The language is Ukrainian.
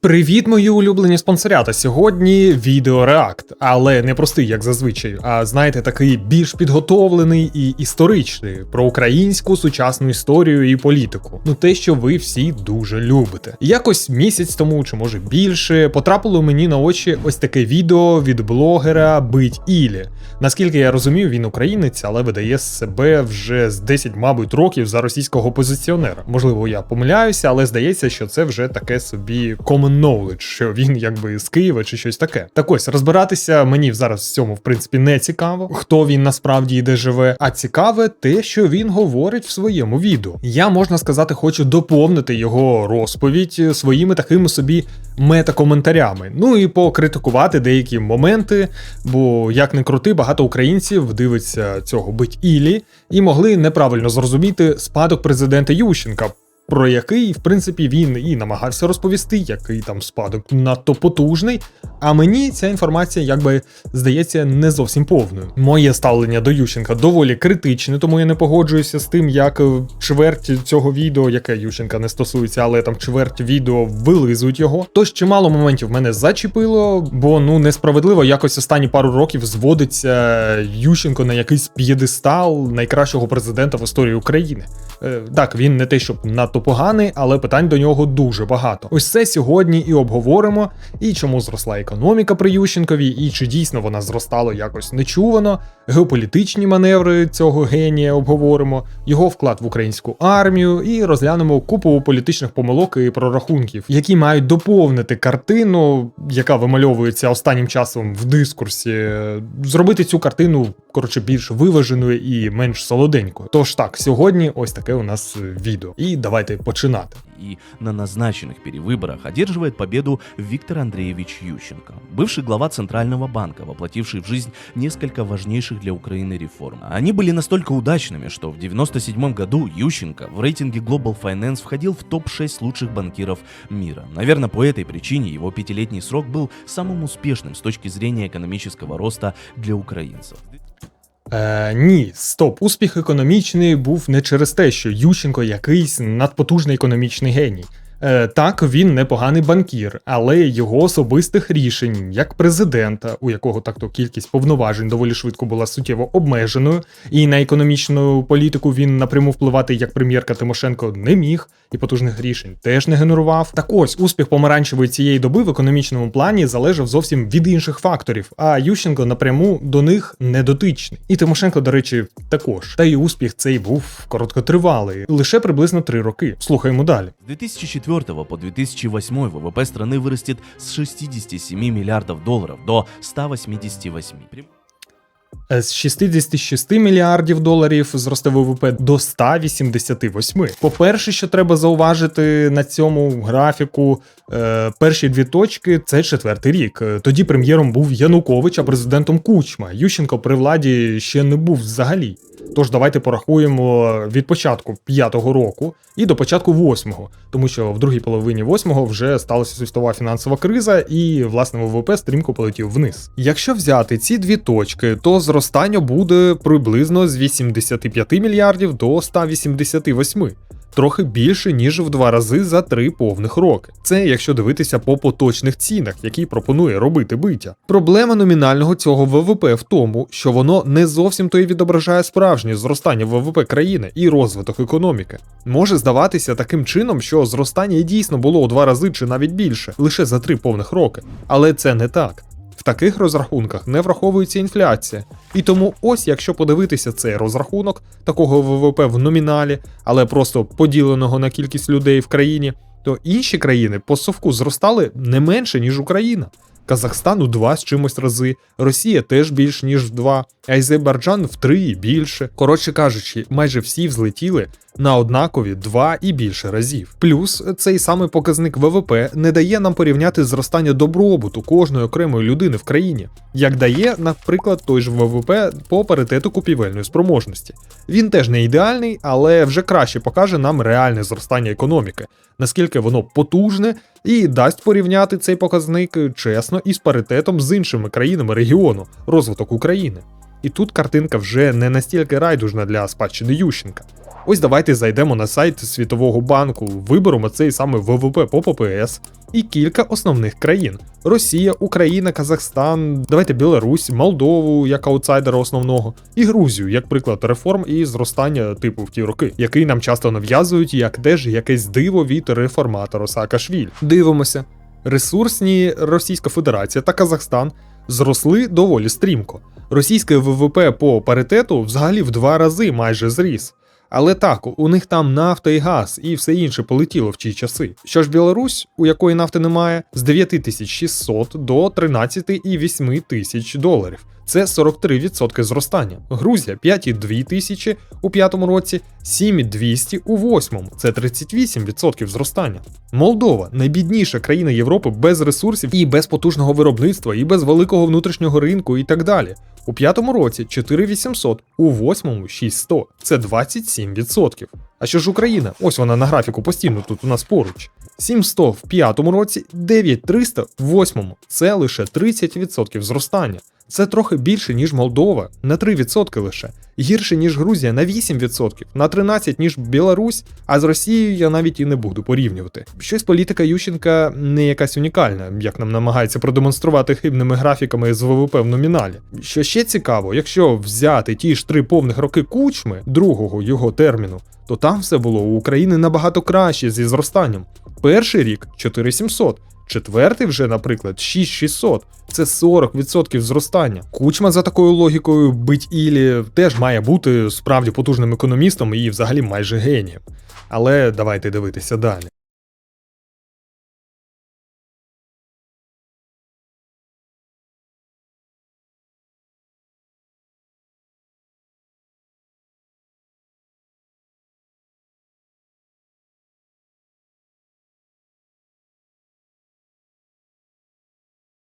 Привіт, мої улюблені спонсорята. Сьогодні відеореакт, але не простий, як зазвичай, а знаєте, такий більш підготовлений і історичний про українську сучасну історію і політику. Ну те, що ви всі дуже любите. Якось місяць тому, чи може більше, потрапило мені на очі ось таке відео від блогера Бить Ілі. Наскільки я розумію, він українець, але видає себе вже з 10, мабуть, років за російського позиціонера. Можливо, я помиляюся, але здається, що це вже таке собі common knowledge, що він якби з Києва чи щось таке. Так ось розбиратися мені зараз в цьому в принципі не цікаво, хто він насправді і де живе, а цікаве те, що він говорить в своєму відео. Я можна сказати, хочу доповнити його розповідь своїми такими собі метакоментарями. Ну і покритикувати деякі моменти, бо як не крути, багато українців дивиться цього бить Ілі і могли неправильно зрозуміти спадок президента Ющенка про який, в принципі, він і намагався розповісти, який там спадок надто потужний. А мені ця інформація, якби здається, не зовсім повною. Моє ставлення до Ющенка доволі критичне, тому я не погоджуюся з тим, як чверть цього відео, яке Ющенка не стосується, але там чверть відео вилизують його. Тож чимало моментів мене зачепило, бо ну несправедливо якось останні пару років зводиться Ющенко на якийсь п'єдестал найкращого президента в історії України. Е, так, він не те, щоб надто поганий, але питань до нього дуже багато. Ось це сьогодні і обговоримо, і чому зросла економіка при Ющенкові, і чи дійсно вона зростала якось нечувано. Геополітичні маневри цього генія обговоримо, його вклад в українську армію, і розглянемо купу політичних помилок і прорахунків, які мають доповнити картину, яка вимальовується останнім часом в дискурсі, зробити цю картину коротше більш виваженою і менш солоденькою. Тож так, сьогодні ось таке у нас відео. І давайте починати. И на назначенных перевыборах одерживает победу Виктор Андреевич Ющенко, бывший глава Центрального банка, воплотивший в жизнь несколько важнейших для Украины реформ. Они были настолько удачными, что в 1997 году Ющенко в рейтинге Global Finance входил в топ-6 лучших банкиров мира. Наверное, по этой причине его пятилетний срок был самым успешным с точки зрения экономического роста для украинцев. Е, Ні, стоп, успіх економічний був не через те, що Ющенко якийсь надпотужний економічний геній. Е, Так, він непоганий банкір, але його особистих рішень як президента, у якого так-то кількість повноважень доволі швидко була суттєво обмеженою, і на економічну політику він напряму впливати як прем'єрка Тимошенко не міг, і потужних рішень теж не генерував. Так ось успіх помаранчевої цієї доби в економічному плані залежав зовсім від інших факторів, а Ющенко напряму до них не дотичний. І Тимошенко, до речі, також. Та й успіх цей був короткотривалий, лише приблизно три роки. Слухаємо далі. С 2004 по 2008 ВВП страны вырастет с 67 миллиардов долларов до 188. Е, З 66 мільярдів доларів зросте ВВП до 188. По-перше, що треба зауважити на цьому графіку, е, перші дві точки це четвертий рік. Е, Тоді прем'єром був Янукович, а президентом Кучма. Ющенко при владі ще не був взагалі. Тож давайте порахуємо від початку п'ятого року і до початку восьмого, тому що в другій половині восьмого вже сталася світова фінансова криза, і власне ВВП стрімко полетів вниз. Якщо взяти ці дві точки, то зростання буде приблизно з 85 мільярдів до 188 трохи більше, ніж в два рази за три повних роки. Це якщо дивитися по поточних цінах, які пропонує робити биття. Проблема номінального цього ВВП в тому, що воно не зовсім то й відображає справжнє зростання ВВП країни і розвиток економіки. Може здаватися таким чином, що зростання дійсно було у два рази чи навіть більше, лише за три повних роки. Але це не так. Таких розрахунках не враховується інфляція. І тому, ось якщо подивитися цей розрахунок такого ВВП в номіналі, але просто поділеного на кількість людей в країні, то інші країни по совку зростали не менше, ніж Україна. Казахстан у два з чимось рази, Росія теж більш ніж в два, Азербайджан в три і більше. Коротше кажучи, майже всі взлетіли на однакові два і більше разів. Плюс цей самий показник ВВП не дає нам порівняти зростання добробуту кожної окремої людини в країні, як дає, наприклад, той ж ВВП по паритету купівельної спроможності. Він теж не ідеальний, але вже краще покаже нам реальне зростання економіки, наскільки воно потужне і дасть порівняти цей показник чесно із паритетом з іншими країнами регіону, розвиток України. І тут картинка вже не настільки райдужна для спадщини Ющенка. Ось давайте зайдемо на сайт Світового банку, виберемо цей саме ВВП по ППС і кілька основних країн: Росія, Україна, Казахстан, давайте Білорусь, Молдову як аутсайдера основного, і Грузію як приклад реформ і зростання типу в ті роки, який нам часто нав'язують як теж якесь диво від реформатора Саакашвілі. Дивимося. Ресурсні Російська Федерація та Казахстан зросли доволі стрімко. Російське ВВП по паритету взагалі в два рази майже зріс. Але так, у них там нафта і газ, і все інше полетіло в ті часи. Що ж Білорусь, у якої нафти немає, з 9600 до 13,8 тисяч доларів. Це 43% зростання. Грузія 5,2 тисячі у п'ятому році, 7,200 у восьмому. Це 38% зростання. Молдова найбідніша країна Європи без ресурсів і без потужного виробництва, і без великого внутрішнього ринку, і так далі. У п'ятому році 4800, у восьмому 6100. Це 27%. А що ж Україна? Ось вона на графіку постійно тут у нас поруч. 7100 в п'ятому році, 9300 в восьмому. Це лише 30% зростання. Це трохи більше, ніж Молдова, на 3% лише. Гірше, ніж Грузія на 8%, на 13% ніж Білорусь, а з Росією я навіть і не буду порівнювати. Щось політика Ющенка не якась унікальна, як нам намагається продемонструвати хибними графіками з ВВП в номіналі. Що ще цікаво, якщо взяти ті ж три повних роки кучми, другого його терміну, то там все було у України набагато краще зі зростанням. Перший рік 4700, четвертий вже, наприклад, 6600. Це 40% зростання. Кучма за такою логікою бить Ілі теж має бути справді потужним економістом і взагалі майже генієм. Але давайте дивитися далі.